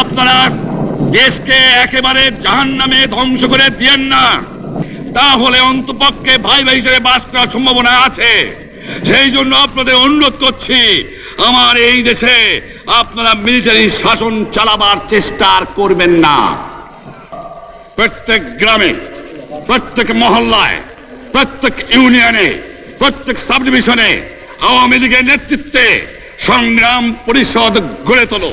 আপনারা দেশকে একেবারে জাহান নামে ধ্বংস করে দিয়েন না। তাহলে অন্তপক্ষে ভাই ভাই হিসেবে বাস করার সম্ভাবনা আছে। সেই জন্য আপনাদের অনুরোধ করছি, আমার এই দেশে আপনারা মিলিটারি শাসন চালাবার চেষ্টা আর করবেন না। প্রত্যেক গ্রামে, প্রত্যেক মহল্লায়, প্রত্যেক ইউনিয়নে, প্রত্যেক সাব ডিভিশনে আওয়ামী লীগের নেতৃত্বে সংগ্রাম পরিষদ গড়ে তোলো।